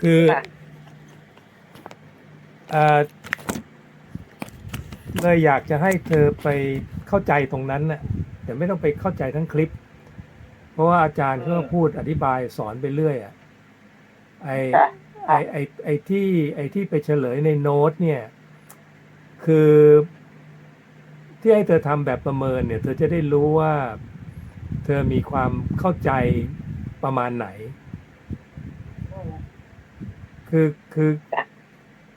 คือค่ะเอ่อเลยอยากจะให้เธอไปเข้าใจตรงนั้นน่ะแต่ไม่ต้องไปเข้าใจทั้งคลิป เพราะว่าอาจารย์เขาก็พูดอธิบายสอนไปเรื่อยอะไอค่ะไอไอไอที่ไอที่ไปเฉลยในโน้ตเนี่ย คือที่ให้เธอทำแบบประเมินเนี่ย เธอจะได้รู้ว่า เธอมีความเข้าใจประมาณไหนอืม คือคือจ้ะ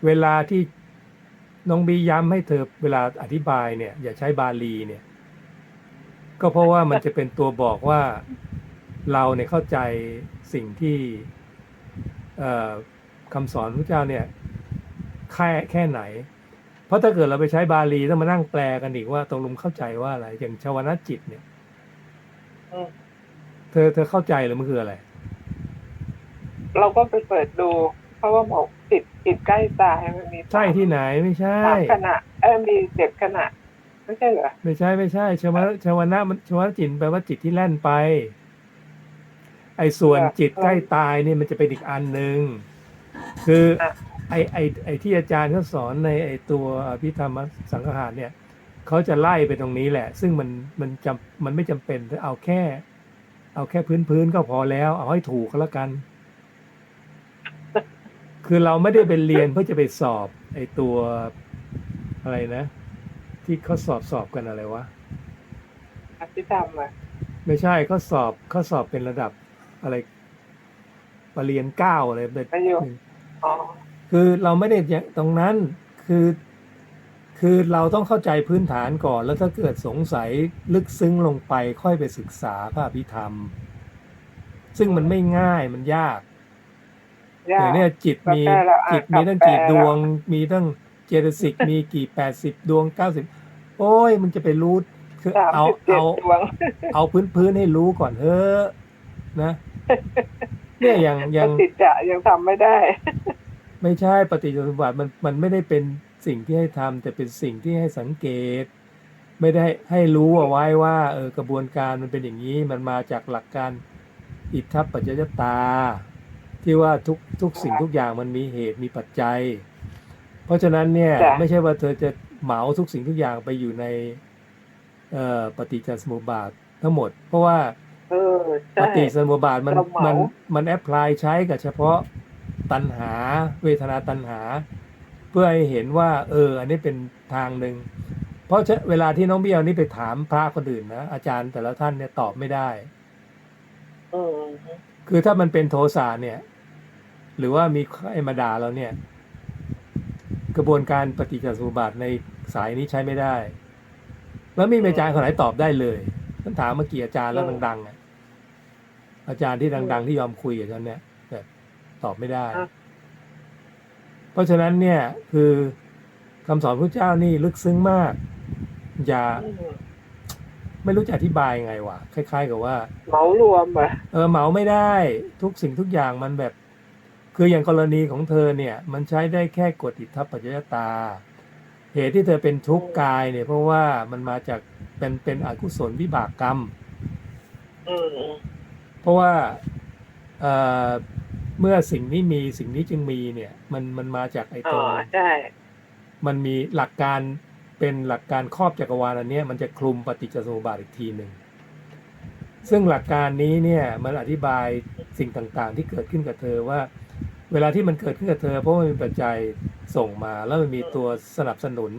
เวลาที่น้องบีย้ำให้เธอเวลาอธิบายเนี่ย อย่าใช้บาลีเนี่ย ก็เพราะว่ามันจะเป็นตัวบอกว่าเราเนี่ยเข้าใจสิ่งที่เอ่อคำสอนพระเจ้าเนี่ยแค่แค่ไหน เพราะถ้าเกิดเราไปใช้บาลีต้องมานั่งแปลกันอีกว่าตรงลุมเข้าใจว่าอะไร อย่างชาวนะจิตเนี่ยอืมเธอเธอเข้าใจหรือมันคืออะไร เราก็ไปเปิดดู เพราะว่าบอกจิตจิตใกล้ตายมันมีใช่ที่ไหนไม่ใช่สามขณะเออมีเจ็ดขณะไม่ใช่เหรอไม่ใช่ไม่ใช่ชวนะชวนะมันชวนะจิตแปลว่าจิตที่แล่นไป ไอ้ส่วนค่ะจิตใกล้ตายนี่มันจะเป็นอีกอันหนึ่งคืออะไอ้ไอ้ไอ้ที่อาจารย์เขาสอนในไอ้ตัวอภิธรรมสังฆารเนี่ยเขาจะไล่ไปตรงนี้แหละ ซึ่งมันมันจำมันไม่จำเป็นเอาแค่ เอาแค่พื้นพื้นๆก็พอแล้ว เอาให้ถูกก็แล้วกัน คือเราไม่ได้ไปเรียนเพื่อจะไปสอบไอ้ตัวอะไรนะ ที่เขาสอบสอบกันอะไรวะอภิธรรมอะไม่ใช่เขาสอบเขาสอบเป็นระดับอะไรปรริญญาเก้าอะไรเป็นประโยชน์อ๋อคือเราไม่ได้อย่างตรงนั้นคือคือเราต้องเข้าใจพื้นฐานก่อน แล้วถ้าเกิดสงสัยลึกซึ้งลงไปค่อยไปศึกษาพระอภิธรรม ซึ่งมันไม่ง่ายมันยากยา อกย่างเนี้ยจิตมีก็แค่เราอ่านจิตมีตั้งกี่กับแปลดวง มีตั้งเจตสิกมีกี่แปดสิบดวงเก้าสิบโอ้ยมึงจะไปรู้คือสามเอาสิบเจ็ดเอาดวงเอาพื้นพื้นๆให้รู้ก่อนเถอะนะเนี่ยอย่างอย่างติดจะยังทำไม่ได้ ไม่ใช่ปฏิจจสมบัติมันมันไม่ได้เป็นสิ่งที่ให้ทำแต่เป็นสิ่งที่ให้สังเกต ไม่ได้ให้รู้เอาไว้ว่า เออกระบวนการมันเป็นอย่างนี้ มันมาจากหลักการอิทธปปัจจยตา ที่ว่าทุกทุกสิ่งทุกอย่างมันมีเหตุมีปัจจัย เพราะฉะนั้นเนี่ยจ้ะไม่ใช่ว่าเธอจะเหมาทุกสิ่งทุกอย่างไปอยู่ในเอ่อปฏิจจสมุปบาททั้งหมด เพราะว่าเออปใช่ฏิสมุปบาทมันเราเหมามัมันมันแอพพลายใช้กับเฉพาะตัณหา เวทนาตัณหา เพื่อให้เห็นว่า เออ อันนี้เป็นทางหนึ่งเพราะฉะเวลาที่น้องเบี้ยวนี่ไปถามพระคนอื่นนะอาจารย์แต่ละท่านเนี่ยตอบไม่ได้อืม คือถ้ามันเป็นโทสะเนี่ย หรือว่ามีใครมาด่าเราเนี่ย กระบวนการปฏิจจสมุปบาทในสายนี้ใช้ไม่ได้ แล้วไมมีอาจารย์คนไหนตอบได้เลยท่านถามเมื่อกี้อาจารย์แล้วดังๆอะอาจารย์ที่ดัง ๆ ที่ยอมคุยกับฉันเนี่ยแบบตอบไม่ได้ เพราะฉะนั้นเนี่ยคือคำสอนพระเจ้านี่ลึกซึ้งมาก อย่าอืม ไม่รู้จะอธิบายยังไงวะคล้าย ๆ กับว่า เหมารวมอะเออเหมาไม่ได้ทุกสิ่งทุกอย่างมันแบบ คืออย่างกรณีของเธอเนี่ย มันใช้ได้แค่กฎอิทธปปัจจยตา เหตุที่เธอเป็นทุกข์กายเนี่ย เพราะว่ามันมาจากเป็นเป็นอกุศลวิบากกรรม อืมเพราะว่าเอ่อเมื่อสิ่งนี้มีสิ่งนี้จึงมีเนี่ย มันมันมาจากไอ้อ๋ตรองใช่ มันมีหลักการ เป็นหลักการครอบจักรวาลอันเนี้ยมันจะคลุมปฏิจจสมุปบาทอีกทีหนึ่งซึ่งหลักการนี้เนี่ยมันอธิบายสิ่งต่างๆ ที่เกิดขึ้นกับเธอว่า เวลาที่มันเกิดขึ้นกับเธอ เพราะมันมีปัจจัยส่งมา แล้วมันมีตัวสนับสนุน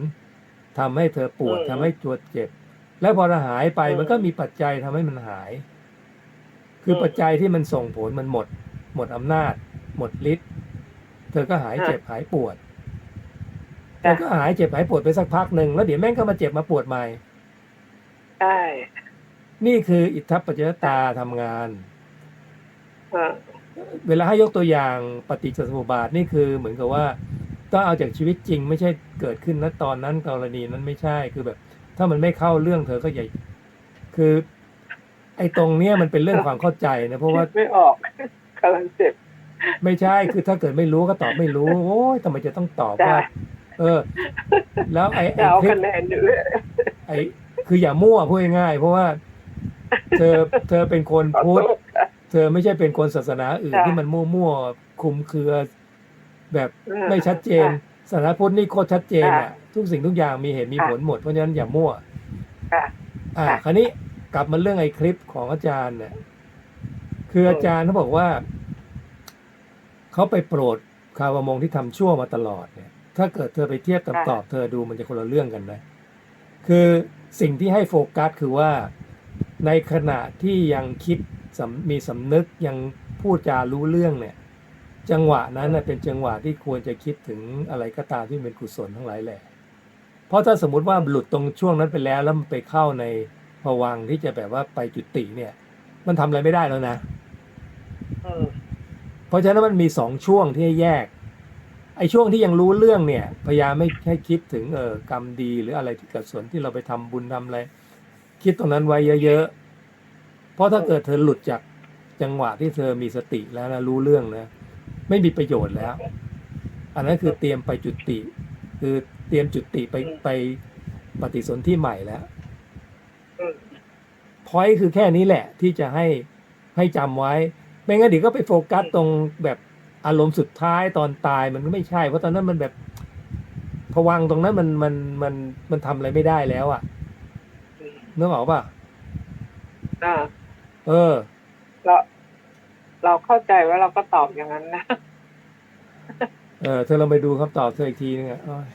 ทำให้เธอปวดอืมทำให้จวดเจ็บ แล้วพอหายไปอืมมันก็มีปัจจัยทำให้มันหาย คืออมปัจจัยที่มันส่งผลมันหมด หมดอำนาจ หมดฤทธิ์เธอก็หายเจ็บหายปวด เธอก็หายเจ็บหายปวดไปสักพักหนึ่งแล้วเดี๋ยวแม่งก็มาเจ็บมาปวดใหม่ ใช่นี่คืออิทธปปัจจยตาทำงานอ่าเวลาให้ยกตัวอย่างปฏิจจสมุปบาทนี่คือเหมือนกับว่าต้องเอาจากชีวิตจริง ไม่ใช่เกิดขึ้นณตอนนั้นกรณีนั้นไม่ใช่คือแบบ ถ้ามันไม่เข้าเรื่องเธอก็อย่าคือ ไอ้ตรงเนี้ยมันเป็นเรื่องความเข้าใจนะเพราะว่าคิดไม่ออกกำลังเจ็บ ไม่ใช่คือถ้าเกิดไม่รู้ก็ตอบไม่รู้ โอ้ยทำไมจะต้องตอบว่าจ้ะ เออ แล้วไอ้จะไอ้เอาคลิปคะแนนอยู่เลยไอ้คืออย่ามั่วพูดง่ายๆเพราะว่า เธอเธอเป็นคนขอพุทธโทษค่ะ เธอไม่ใช่เป็นคนศาสนาอื่นจ้ะ ที่มันมั่วๆคลุมเครือ แบบอืมไม่ชัดเจนค่ะศาสนาพุทธนี่โคตรชัดเจนค่ะอะ ทุกสิ่งทุกอย่างมีเหตุมีค่ะผลหมดเพราะฉะนั้นอย่ามั่ว ค่ะ อ่า ค่ะ คราวนี้กลับมาเรื่องไอ้คลิปของอาจารย์เนี่ยคืออาจารย์เขาบอกว่า เขาไปโปรดคาวมงที่ทำชั่วมาตลอดเนี่ย ถ้าเกิดเธอไปเทียบกับค่ะตอบเธอดูมันจะคนละเรื่องกันนะคือสิ่งที่ให้โฟกัสคือว่าในขณะที่ยังคิดสำมีสำนึกยังพูดจารู้เรื่องเนี่ย จังหวะนั้นน่ะเป็นจังหวะที่ควรจะคิดถึงอะไรก็ตามที่เป็นกุศลทั้งหลายแหละ เพราะถ้าสมมติว่าหลุดตรงช่วงนั้นไปแล้วแล้วมันไปเข้าในภวังค์ที่จะแบบว่าไปจุติเนี่ย มันทำอะไรไม่ได้แล้วนะอืมเพราะฉะนั้นมันมีสองช่วงที่ให้แยก ไอ้ช่วงที่ยังรู้เรื่องเนี่ย พยายามไม่ให้คิดถึงเออกรรมดีหรืออะไรที่เกิดส่วนที่เราไปทำบุญทำอะไรคิดตรงนั้นไว้เยอะๆ เพราะถ้าเกิดเธอหลุดจากจังหวะที่เธอมีสติแล้วนะรู้เรื่องนะไม่มีประโยชน์แล้ว อันนั้นคือเตรียมไปจุติ คือเตรียมจุติไปไปปฏิสนธิใหม่แล้วพอยคือแค่นี้แหละที่จะให้ให้จำไว้ ไม่งั้นเดี๋ยวก็ไปโฟกัสตรงแบบ อารมณ์สุดท้ายตอนตายมันก็ไม่ใช่ เพราะตอนนั้นมันแบบผวังค์ตรงนั้นมันมันมันมันทำอะไรไม่ได้แล้วอะ่ะอืมนึกออกป่ะอ่าเออ เราเราเข้าใจว่าเราก็ตอบอย่างนั้นนะเออเธอลองไปดูคำตอบเธออีกทีนึงอะอ้อย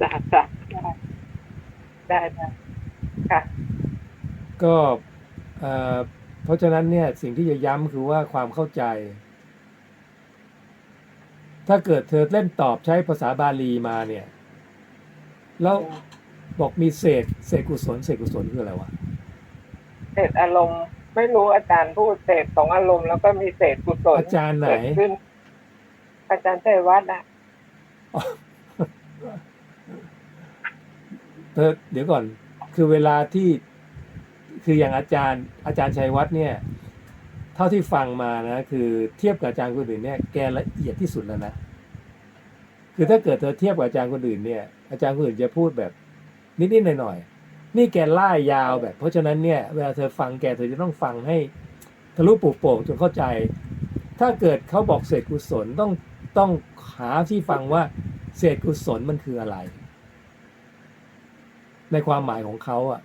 จ้ะจ้ะได้ได้ได้ค่ะก็เอ่อเพ ราะฉะนั้นเนี่ยสิ่งที่จะย้ำคือว่าความเข้าใจ ถ้าเกิดเธอเล่นตอบใช้ภาษาบาลีมาเนี่ย แล้วบอกมีเศษเศษกุศลเศษกุศลคืออะไรวะเศษอารมณ์ไม่รู้อาจารย์พูดเศษของอารมณ์แล้วก็มีเศษกุศลอาจารย์ไหนเกิดขึ้นอาจารย์ชัยวัฒน์นะเธอเดี๋ยวก่อน คือเวลาที่ คืออย่างอาจารย์อาจารย์ชัยวัฒน์เนี่ย เท่าที่ฟังมานะ คือเทียบกับอาจารย์คนอื่นเนี่ยแกละเอียดที่สุดแล้วนะคือถ้าเกิดเธอเทียบกับอาจารย์คนอื่นเนี่ย อาจารย์คนอื่นจะพูดแบบนิดๆหน่อยๆนี่แกล่ายาวแบบ เพราะฉะนั้นเนี่ยเวลาเธอฟังแกเธอจะต้องฟังให้ทะลุปลุกโป่งจนเข้าใจ ถ้าเกิดเขาบอกเศษกุศลต้องต้องหาที่ฟังว่าเศษกุศลมันคืออะไร ในความหมายของเขาอะ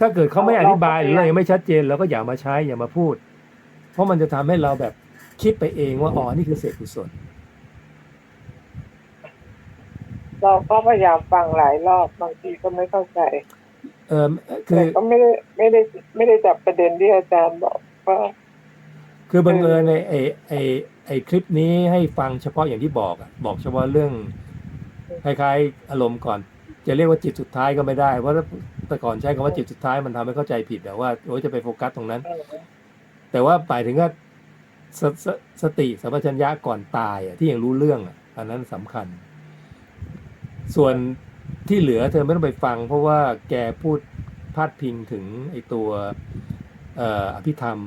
ถ้าเกิดเขาไม่อธิบายหรือเรายังไม่ชัดเจนเราก็อย่ามาใช้อย่ามาพูด เพราะมันจะทำให้เราแบบคิดไปเองว่าอ๋อนี่คือเศษกุศลเราก็พยายามฟังหลายรอบบางทีก็ไม่เข้าใจ เออคืแต่อก็ไม่ได้ไม่ได้ไม่ได้จับประเด็นที่อาจารย์บอกว่าคือบังเอิญในไอไอไอคลิปนี้ให้ฟังเฉพาะอย่างที่บอกอะบอกเฉพาะเรื่องคล้ายๆอารมณ์ก่อน จะเรียกว่าจิตสุดท้ายก็ไม่ได้เพราะถ้า แต่ก่อนใช้คำว่าจิตสุดท้ายมันทำให้เข้าใจผิดแต่ว่าโอ้ยจะไปโฟกัสตรงนั้นเออแต่ว่าหมายถึงว่าสสสติสัมปชัญญะก่อนตายอะที่ยังรู้เรื่องอะอันนั้นสำคัญ ส่วนที่เหลือเธอไม่ต้องไปฟัง เพราะว่าแกพูดพาดพิงถึงไอตัวเอ่ออภิธรรม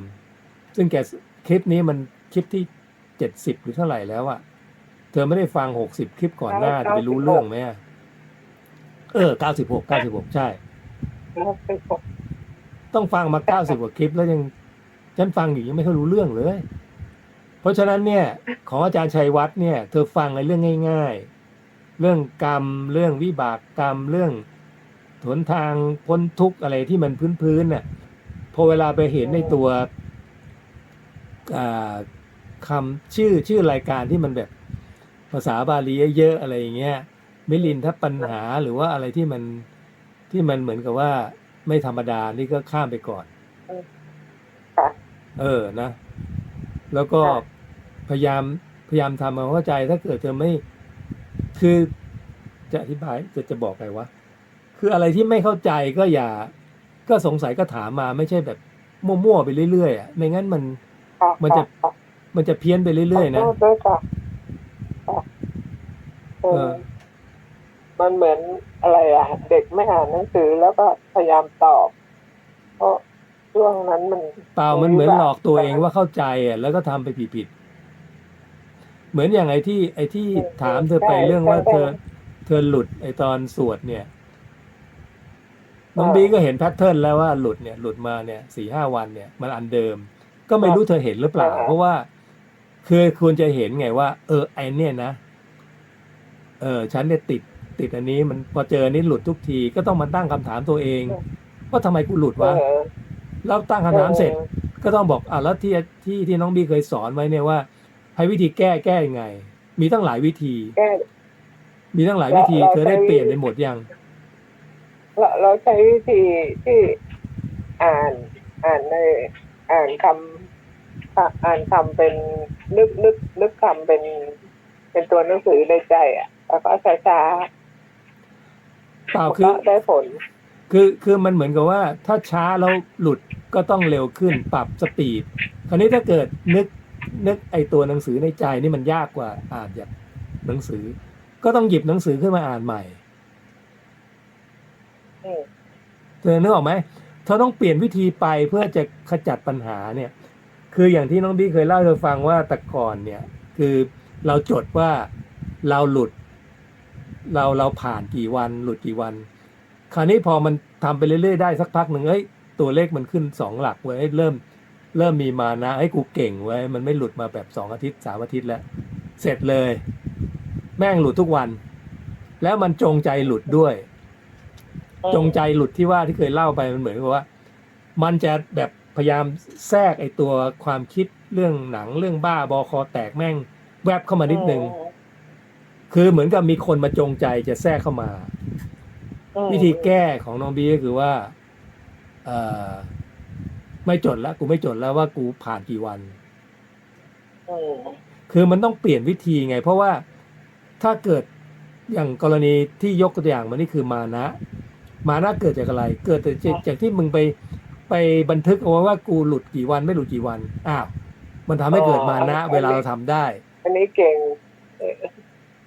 ซึ่งแกคลิปนี้มันคลิปที่เจ็ดสิบหรือเท่าไหร่แล้วอะเธอไม่ได้ฟังหกสิบคลิปก่อนหน้าจะไปรู้เรื่องไหมอะเออเก้าสิบหกเก้าสิบหกใช่แล้วไปพบ ต้องฟังมาเก้าสิบกว่าคลิปแล้วยังฉันฟังอยู่ยังไม่ค่อยรู้เรื่องเลย เพราะฉะนั้นเนี่ย ของอาจารย์ชัยวัฒน์เนี่ย เธอฟังในเรื่องง่าย ๆ เรื่องกรรม เรื่องวิบากกรรมเรื่องหนทางพ้นทุกข์อะไรที่มันพื้นๆน่ะพอเวลาไปเห็นในตัวอ่าคำชื่อชื่อรายการที่มันแบบภาษาบาลีเยอะๆอะไรอย่างเงี้ยมิลินทัปัญหาหรือว่าอะไรที่มัน ที่มันเหมือนกับว่าไม่ธรรมดานี่ก็ข้ามไปก่อนค่ะเออนะ แล้วก็ค่ะพยายามพยายามทำความเข้าใจถ้าเกิดเธอไม่ คือจะอธิบายจะจะบอกไงวะคืออะไรที่ไม่เข้าใจก็อย่า ก็สงสัยก็ถามมาไม่ใช่แบบมั่วๆไปเรื่อยๆอะไม่งั้นมันค่ะมันจะค่มันจะเพี้ยนไปเรื่อยๆขนะโทษด้วยค่ะค่ะเอเอออ มันเหมือนอะไรอะเด็กไม่อ่านหนังสือแล้วก็พยายามตอบ เพราะช่วงนั้นมันเปล่ามันเหมือนหลอกตัวเองว่าเข้าใจอะ แล้วก็ทำไปผิดๆเหมือนอย่างไอ้ที่ ไอ้ที่ถามเธอไปเรื่องว่าเธอ เธอหลุดไอ้ตอนสวดเนี่ยน้องอ่าบีก็เห็นแพทเทิร์นแล้วว่าหลุดเนี่ยหลุดมาเนี่ยสี่ห้าวันเนี่ยมันอันเดิม ก็ไม่รู้เธอเห็นหรือเปล่าอ่าเพราะว่าคือควรจะเห็นไงว่า เออไอเนี่ยนะเออฉันเนี่ยติด ติดอันนี้มันพอเจออันนี้หลุดทุกทีก็ต้องมาตั้งคำถามตัวเอง ว่าทำไมกูหลุดวะเออแล้วตั้งคำถามเสร็จ ก็ต้องบอกอ่าแล้วที่ที่ที่น้องบีเคยสอนไว้เนี่ยว่าให้วิธีแก้แก้ยังไง มีตั้งหลายวิธีแก้มีตั้งหลายวิธีเราเธอได้ใช้เปลี่ยนไปหมดยังเราเราใช้วิธีที่อ่านอ่านในอ่านคำอ่าอ่านคำเป็นนึกนึกนึกคำเป็น เป็นตัวหนังสือในใจอะแล้วก็ช้าช้า เปล่าๆคือก็ได้ผล คือคือมันเหมือนกับว่า ถ้าช้าแล้วหลุดก็ต้องเร็วขึ้นปรับสปีดคราวนี้ถ้าเกิดนึกนึกไอตัวหนังสือในใจนี่มันยากกว่าอ่านจากหนังสือ ก็ต้องหยิบหนังสือขึ้นมาอ่านใหม่อืมเธอนึกออกไหมเธอต้องเปลี่ยนวิธีไปเพื่อจะขจัดปัญหาเนี่ย คืออย่างที่น้องบี้เคยเล่าให้เราฟังว่าแต่ก่อนเนี่ย คือเราจดว่าเราหลุด เราเราผ่านกี่วันหลุดกี่วัน คราวนี้พอมันทำไปเรื่อยๆได้สักพักหนึ่งเอ้ยตัวเลขมันขึ้นสองหลักเว้ยเริ่มเริ่มมีมานะไอ้ยกูเก่งเว้ยมันไม่หลุดมาแบบสองอาทิตย์สามอาทิตย์แล้ว เสร็จเลย แม่งหลุดทุกวัน แล้วมันจงใจหลุดด้วย จงใจหลุดที่ว่าที่เคยเล่าไปมันเหมือนกับว่า มันจะแบบพยายามแทรกไอ้ตัวความคิดเรื่องหนังเรื่องบ้าบอคอแตกแม่ง แวบเข้ามานิดนึง คือเหมือนกับมีคนมาจงใจจะแทรกเข้ามาอืมวิธีแก้ของน้องบีก็คือว่าเออไม่จดแล้วกูไม่จดแล้วว่ากูผ่านกี่วันอืมคือมันต้องเปลี่ยนวิธีไง เพราะว่าถ้าเกิดอย่างกรณีที่ยกตัวอย่างมานี่คือมานะ มานะเกิดจากอะไร เกิดจากจากที่มึงไปไปบันทึกเอาไว้ว่ากูหลุดกี่วันไม่หลุดกี่วันอ้าวมันทำให้เกิดมานะ เวลาเราทำได้ อันนี้เก่งเออ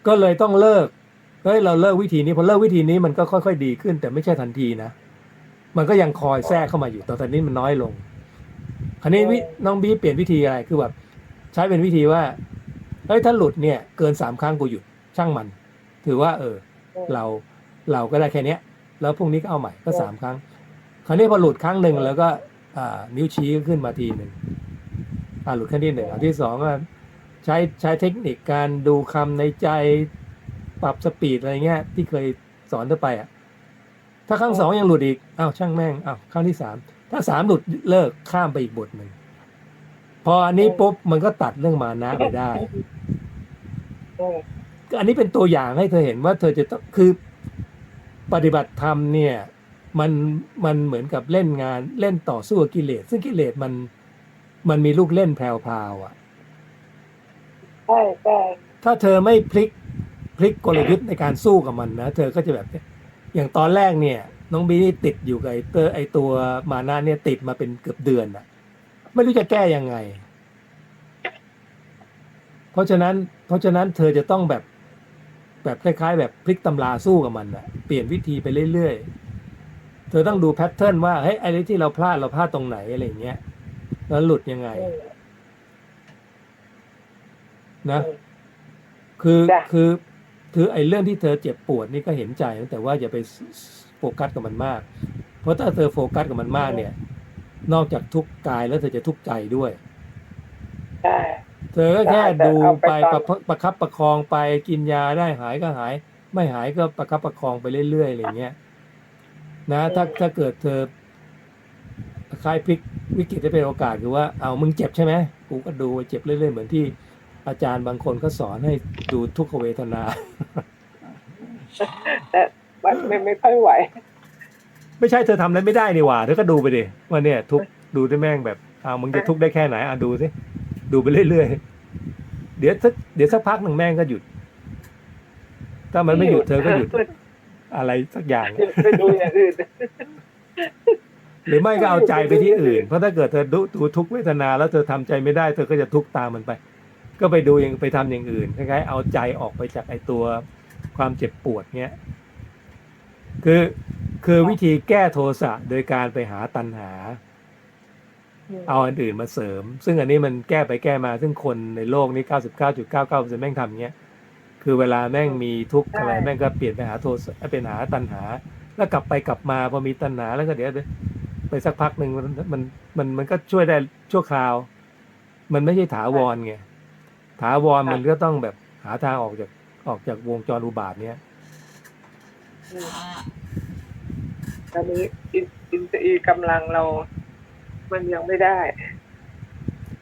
ก็เลยต้องเลิกเฮ้ยเราเลิกวิธีนี้พอเลิกวิธีนี้มันก็ค่อยๆ ดีขึ้น แต่ไม่ใช่ทันทีนะมันก็ยังคอยแทรกเข้ามาอยู่แต่ตอนนี้มันน้อยลงคราวนี้วิน้องบีเปลี่ยนวิธีอะไรคือแบบใช้เป็นวิธีว่าเฮ้ยถ้าหลุดเนี่ยเกินสามครั้งกูหยุดช่างมัน ถือว่า เออ เราเราก็ได้แค่เนี้ยแล้วพรุ่งนี้ก็เอาใหม่ก็สามครั้ง คราวนี้พอหลุดครั้งหนึ่งแล้วก็อ่านิ้วชี้ก็ขึ้นมาทีหนึ่งอ่าหลุดขั้นที่หนึ่งอันที่สองก็ ใช้ใช้เทคนิคการดูคำในใจปรับสปีดอะไรเงี้ย ที่เคยสอนเธอไปอะ ถ้าครั้งสองยังหลุดอีกอ้าวช่างแม่งอ้าวครั้งที่สามถ้าสามหลุดเลิกข้ามไปอีกบทหนึ่งพออันนี้ปุ๊บมันก็ตัดเรื่องมานะไปได้อันนี้เป็นตัวอย่างให้เธอเห็นว่าเธอจะต้องคือปฏิบัติธรรมเนี่ย มันมันเหมือนกับเล่นงานเล่นต่อสู้กิเลส ซึ่งกิเลสมันมันมีลูกเล่นแพรวๆอะ ใช่ใช่ถ้าเธอไม่พลิกพลิกกลยุทธ์ในการสู้กับมันนะเธอก็จะแบบอย่างตอนแรกเนี่ย น้องบีนี่ติดอยู่กับไอ้เตอร์ไอตัวมานาเนี่ยติดมาเป็นเกือบเดือนอะไม่รู้จะแก้ยังไง เพราะฉะนั้น เพราะฉะนั้นเธอจะต้องแบบแบบคล้าย ๆ แบบพลิกตำราสู้กับมันอะเปลี่ยนวิธีไปเรื่อยๆ เธอต้องดูแพทเทิร์นว่าเฮ้ยไอ้ที่เราพลาดเราพลาดตรงไหนอะไรอย่างเงี้ยแล้วหลุดยังไง นะอืมคือจ้ะคือคือไอ้เรื่องที่เธอเจ็บปวดนี่ก็เห็นใจนะแต่ว่าอย่าไปโฟกัสกับมันมาก เพราะถ้าเธอโฟกัสกับมันมากเนี่ย นอกจากทุกข์กายแล้วเธอจะทุกข์ใจด้วยใช่เธอก็แค่แต่ดูเอาไปไปตปอนระประคับประคองไปกินยาได้หายก็หาย ไม่หายก็ประคับประคองไปเรื่อยๆอะไรเงี้ยนะ ถ้าถ้าเกิดเธอคล้ายพลิกวิกฤตได้เป็นโอกาสคือว่าเอามึงเจ็บใช่ไหมกูก็ดูเจ็บเรื่อยๆเหมือนที่ อาจารย์บางคนเขาสอนให้ดูทุกขเวทนา แต่มันไม่ไม่ค่อยไหว ไม่ใช่เธอทำอะไรไม่ได้นี่หว่าเธอก็ดูไปดิว่าเนี่ย ทุกข์ดูได้แม่งแบบเอามึงจะทุกข์ได้แค่ไหนอะดูสิดูไปเรื่อยๆเดี๋ยวสักเดี๋ยวสักพักหนึ่งแม่งก็หยุด ถ้ามันไม่หยุดเธอก็หยุด อะไรสักอย่างไปดูอย่างอื่นหรือไม่ก็เอาใจไปที่อื่น เพราะถ้าเกิดเธอดูดูทุกข์เวทนา แล้วเธอทำใจไม่ได้ เธอก็จะทุกข์ตามมันไป ก็ไปดูอย่างไปทำอย่างอื่นคล้ายๆเอาใจออกไปจากไอตัวความเจ็บปวดเนี้ยคือคือวิธีแก้โทสะโดยการไปหาตัณหา เอาอันอื่นมาเสริม ซึ่งอันนี้มันแก้ไปแก้มา ซึ่งคนในโลกนี้99.99%แม่งทำอย่างเงี้ยคือเวลาแม่งมีทุกข์อะไรใช่แม่งก็เปลี่ยนไปหาโทสะเป็นหาตัณหา แล้วกลับไปกลับมาพอมีตัณหาแล้วก็เดี๋ยวไปสักพักหนึ่งมันมันมันมันก็ช่วยได้ชั่วคราว มันไม่ใช่ถาวรไง ถาวรมันก็ต้องแบบหาทางออกจากออกจากวงจรอุบาทเนี้ยอืมตอนนี้อินอินทรีย์กำลังเรา มันยังไม่ได้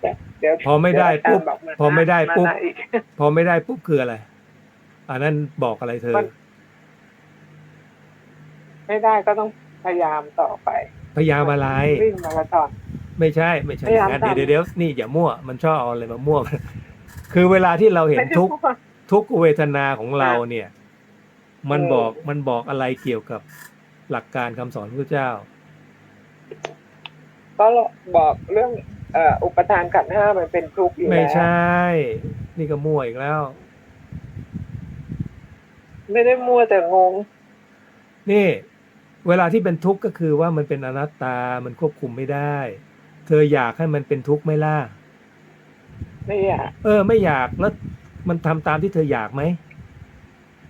แต่เดี๋ยวพอไม่ได้เยวปุ๊บอาจารย์บอกาพอไม่ได้ปุ๊บมานะอีกพอไม่ได้ปุ๊บคืออะไรอันนั้นบอกอะไรเธอมันไม่ได้ก็ต้องพยายามต่อไป พยายามอะไรวิ่งมาราธอนไม่ใช่ ไม่ใช่พยายามอย่างนั้นทำเดี๋ยวเดี๋ยวนี่อย่ามั่วมันชอบเอาอะไรมามั่ว คือเวลาที่เราเห็นทุกข์ไม่ได้พูดทุกขเวทนาของเราเนี่ย มันอืมบอกมันบอกอะไรเกี่ยวกับหลักการคำสอนพระเจ้า ก็บอกเรื่องเอ่ออุปทานขันธ์ห้ามันเป็นทุกข์อยู่ไม่แล้วใช่ นี่ก็มั่วอีกแล้ว ไม่ได้มัวแต่งง นี่ เวลาที่เป็นทุกข์ก็คือว่ามันเป็นอนัตตามันควบคุมไม่ได้ เธออยากให้มันเป็นทุกข์ไหม่ล่ะ ไม่อยากเออ ไม่อยากแล้วมันทำตามที่เธออยากไหม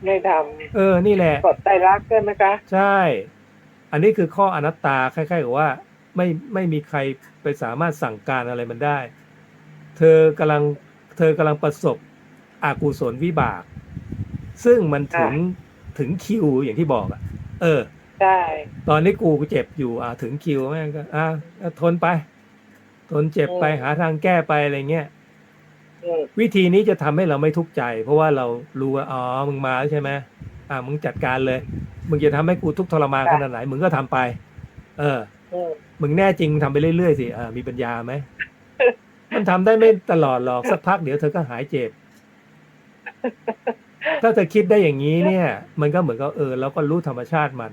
ไม่ทเออ นี่แหละำกดใจรักใช่ไหมคะ ใช่ อันนี้คือข้ออนัตตาคล้ายๆกับว่า ไม่ไม่มีใครไปสามารถสั่งการอะไรมันได้ เธอกำลังเธอกำลังประสบอกุศลวิบาก ซึ่งมันถึงถึงคิวอย่างที่บอกอะเออใช่ตอนนี้กูกูเจ็บอยู่ อ่าถึงคิวแม่งก็อ่าทนไป ทนเจ็บไปหาทางแก้ไปอะไรเงี้ยอืม วิธีนี้จะทำให้เราไม่ทุกข์ใจ เพราะว่าเรารู้ว่าอ๋อมึงมาแล้วใช่ไหมอ่ามึงจัดการเลย มึงจะทำให้กูทุกข์ทรมานขนาดไหนมึงก็ทำไป เอออืมมึงแน่จริงทำไปเรื่อยๆสิอ่ามีปัญญาไหมมันทำได้ไม่ตลอดหรอกสักพักเดี๋ยวเธอก็หายเจ็บ ถ้าเธอคิดได้อย่างนี้เนี่ย มันก็เหมือนกับเออเราก็รู้ธรรมชาติมัน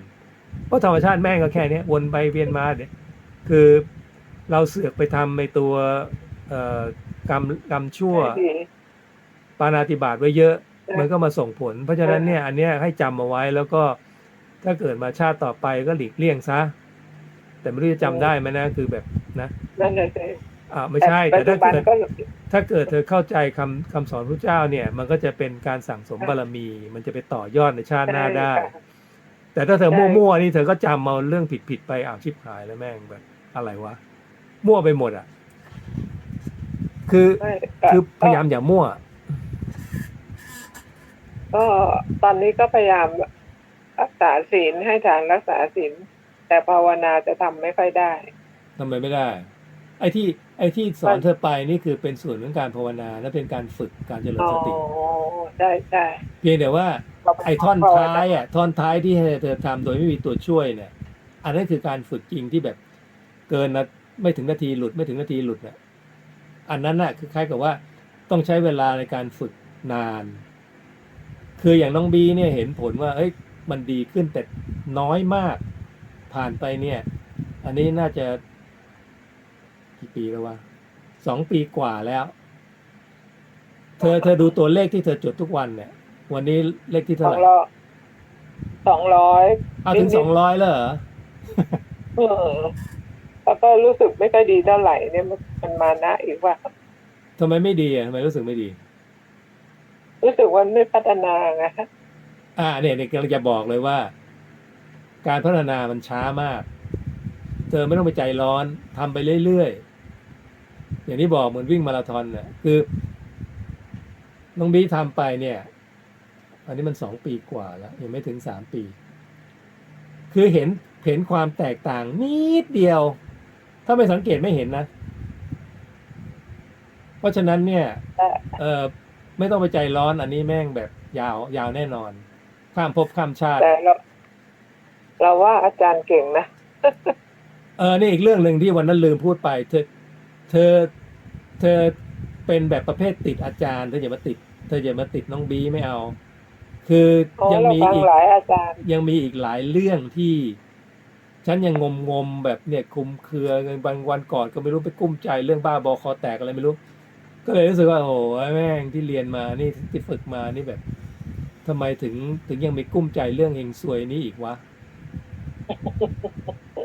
เพราะธรรมชาติแม่งก็แค่เนี้ยวนไปเวียนมาเนี่ยคือเราเสือกไปทำในตัวเอ่อ กรรมกรรมชั่วไม่ดีปานาติบาตไว้เยอะใช่มันก็มาส่งผล เพราะฉะนั้นเนี่ย อันเนี้ยให้จำเอาไว้แล้วก็ถ้าเกิดมาชาติต่อไปก็หลีกเลี่ยงซะ แต่ไม่รู้จะจำได้ไหมนะคือแบบนะนั่นแหละสิอ่าไม่ใช่ปัแต่จจุถ้าบันเกิดก็ถ้าเกิดเธอเข้าใจคำคำสอนพระเจ้าเนี่ย มันก็จะเป็นการสั่งสมบารมี มันจะไปต่อยอดในชาติหน้าได้ แต่ถ้าเธอใช่มั่วๆนี่เธอก็จำเอาเรื่องผิดๆไปอ้าวชิบหายแล้วแม่งแบบอะไรวะ มั่วไปหมดอะ คือไม่คือพยายามอย่ามั่ว ก็ตอนนี้ก็พยายามรักษาศีลให้ทานรักษาศีลแต่ภาวนาจะทำไม่ค่อยได้ ทำไมไม่ได้ ไอ้ที่ไอ้ที่สอนเธอไปนี่คือเป็นส่วนของการภาวนาและเป็นการฝึกการเจริญอ๋อสติใช่ใช่เพียงแต่ว่า ไอ้ท่อนท้ายอะท่อนท้ายที่ให้เธอทำโดยไม่มีตัวช่วยเนี่ย อันนั้นคือการฝึกจริงที่แบบเกินนะไม่ถึงนาทีหลุดไม่ถึงนาทีหลุดน่ะ อันนั้นน่ะคือคล้ายกับว่าต้องใช้เวลาในการฝึกนาน คืออย่างน้องบีเนี่ยเห็นผลว่าเอ้ยมันดีขึ้นแต่น้อยมาก ผ่านไปเนี่ย อันนี้น่าจะกี่ปีแล้ววะสองปีกว่าแล้ว เธอเธอดูตัวเลขที่เธอจดทุกวันเนี่ย วันนี้เลขที่สเท่าอไหงร่ร้อยสองร้อยเอาถึงนิดๆสองร้อยแล้วเหรอเออ แล้วก็รู้สึกไม่ค่อยดีเท่าไหร่เนี่ยมันมันมานะอีกว่าทำไมไม่ดีอะทำไมรู้สึกไม่ดี รู้สึกว่าไม่พัฒนาไงอ่าเนี่ยเนี่ยกำลังจะบอกเลยว่า การพัฒนามันช้ามาก เธอไม่ต้องไปใจร้อนทำไปเรื่อยๆอย่างที่บอกเหมือนวิ่งมาราธอนน่ะคือน้องบีทำไปเนี่ย อันนี้มันสองปีกว่าแล้วยังไม่ถึงสามปี คือเห็นเห็นความแตกต่างนิดเดียว ถ้าไม่สังเกตไม่เห็นนะ เพราะฉะนั้นเนี่ยแต่เออไม่ต้องไปใจร้อนอันนี้แม่งแบบยาวยาวแน่นอน ข้ามภพข้ามชาติแต่เราเราว่าอาจารย์เก่งนะเออนี่อีกเรื่องหนึ่งที่วันนั้นลืมพูดไป เธอ เธอ เธอเป็นแบบประเภทติดอาจารย์เธออย่ามาติด เธออย่ามาติดน้องบีไม่เอา คืออ๋อยังเรามีฟังอีกหลายอาจารย์ยังมีอีกหลายเรื่องที่ ฉันยังงมงมๆแบบเนี่ยคลุมเครือบางวันก่อนก็ไม่รู้ไปกุ้มใจเรื่องบ้าบอคอแตกอะไรไม่รู้ ก็เลยรู้สึกว่าโอ้โหแม่งที่เรียนมานี่ที่ฝึกมานี่แบบทำไมถึงถึงยังมีกุ้มใจเรื่องเฮงซวยนี้อีกวะ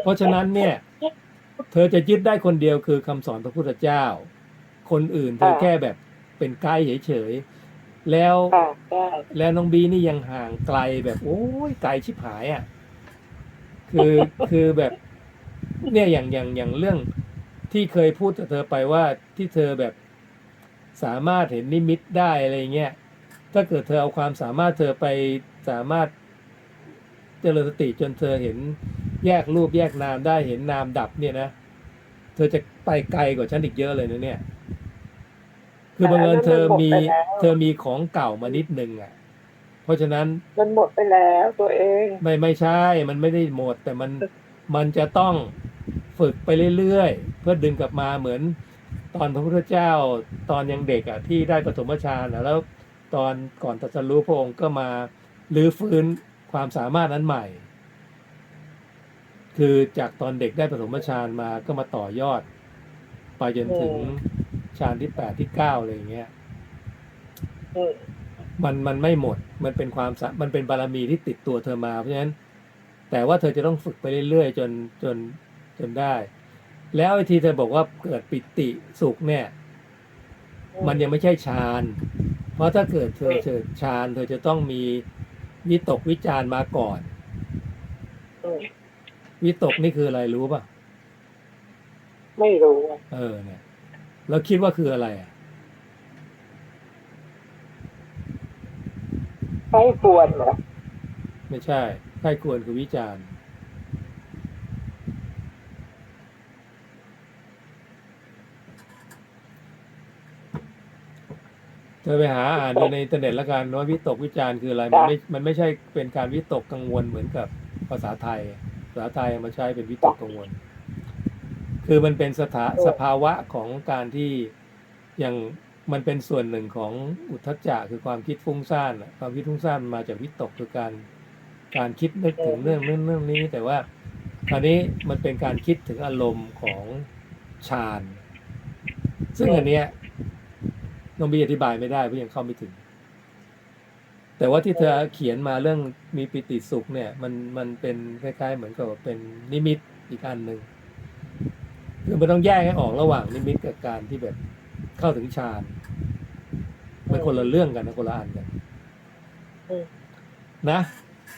เพราะฉะนั้นเนี่ย เธอจะยึดได้คนเดียวคือคำสอนพระพุทธเจ้า คนอื่นเธอค่ะแค่แบบเป็นไกด์เฉยๆแล้วค่ะใช่แล้วน้องบีนี่ยังห่างไกลแบบโอ้ยไกลชิบหายอะ คือคือแบบ เนี่ยอย่างอย่างอย่างเรื่องที่เคยพูดกับเธอไปว่าที่เธอแบบสามารถเห็นนิมิตได้อะไรเงี้ยถ้าเกิดเธอเอาความสามารถเธอไปสามารถเจริญสติจนเธอเห็นแยกรูปแยกนามได้เห็นนามดับเนี่ยนะเธอจะไปไกลกว่าฉันอีกเยอะเลยนะเนี่ย คือบังเอิญเธอมี เธอมีของเก่ามานิดนึงอะ เพราะฉะนั้นมันหมดไปแล้วตัวเอง ไม่ไม่ใช่ มันไม่ได้หมด แต่มันมันจะต้องฝึกไปเรื่อยๆ เพื่อดึงกลับมาเหมือน ตอนพระพุทธเจ้าตอนยังเด็กอะที่ได้ปฐมฌานอะแล้ว ตอนก่อนตรัสรู้พระองค์ก็มาลื้อฟื้นความสามารถนั้นใหม่ คือจากตอนเด็กได้ปฐมฌานมาก็มาต่อยอด ไปจนถึงฌานที่แปดที่เก้าอะไรอย่างเงี้ยอื มมันมันไม่หมดมันเป็นความสะมันเป็นบารมีที่ติดตัวเธอมาเพราะฉะนั้น แต่ว่าเธอจะต้องฝึกไปเรื่อยๆ จนจนจนได้ แล้วไอ้ที่เธอบอกว่าเกิดปิติสุขเนี่ย มันยังไม่ใช่ฌานเพราะถ้าเกิดเธอเจอฌานเธอจะต้องมีวิตกวิจารณ์มาก่อนอืมวิตกนี่คืออะไรรู้ป่ะ ไม่รู้อะเออเนี่ยแล้วคิดว่าคืออะไรอะ ใครควรเหรอไม่ใช่ใครควรคือวิจารณ์ เธอไปหาอ่านดูในอินเทอร์เน็ตแล้วกันว่าวิตกวิจารณ์คืออะไร มันไม่มันไม่ใช่เป็นการวิตกกังวลเหมือนกับภาษาไทย ภาษาไทยเอามาใช้เป็นวิตกกังวล คือมันเป็นสถาสภาวะของการที่อย่าง มันเป็นส่วนหนึ่งของอุทธัจจะคือความคิดฟุ้งซ่านอะความคิดฟุ้งซ่านมันมาจากวิตกคือการการคิดนึกถึงเรื่องนั้นเรื่องนี้ แต่ว่าคราวนี้มันเป็นการคิดถึงอารมณ์ของฌานซึ่งอันเนี้ยน้องบีอธิบายไม่ได้เพราะยังเข้าไม่ถึง แต่ว่าที่เธอเขียนมาเรื่องมีปิติสุขเนี่ย มันมันเป็นคล้ายๆ เหมือนกับว่าเป็นนิมิตอีกอันหนึ่งคือมันต้องแยกให้ออกระหว่างนิมิตกับการที่แบบ เข้าถึงฌานมันคนละเรื่องกันนะคนละอันกันอืมนะ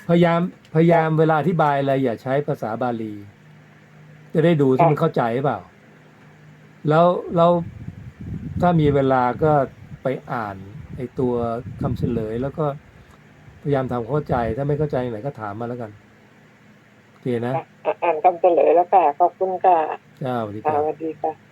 พยายามพยายามเวลาอธิบายอะไรอย่าใช้ภาษาบาลี จะได้ดูที่มันเข้าใจหรือเปล่า แล้วแล้วถ้ามีเวลาก็ไปอ่านไอตัวคำเฉลย แล้วก็พยายามทำเข้าใจถ้าไม่เข้าใจไหนก็ถามมาแล้วกันโอเคนะ อะอ่านคำเฉลยแล้วค่ะขอบคุณค่ะเจ้าสวัสดีคค่ะรับสวัสดีค่ะ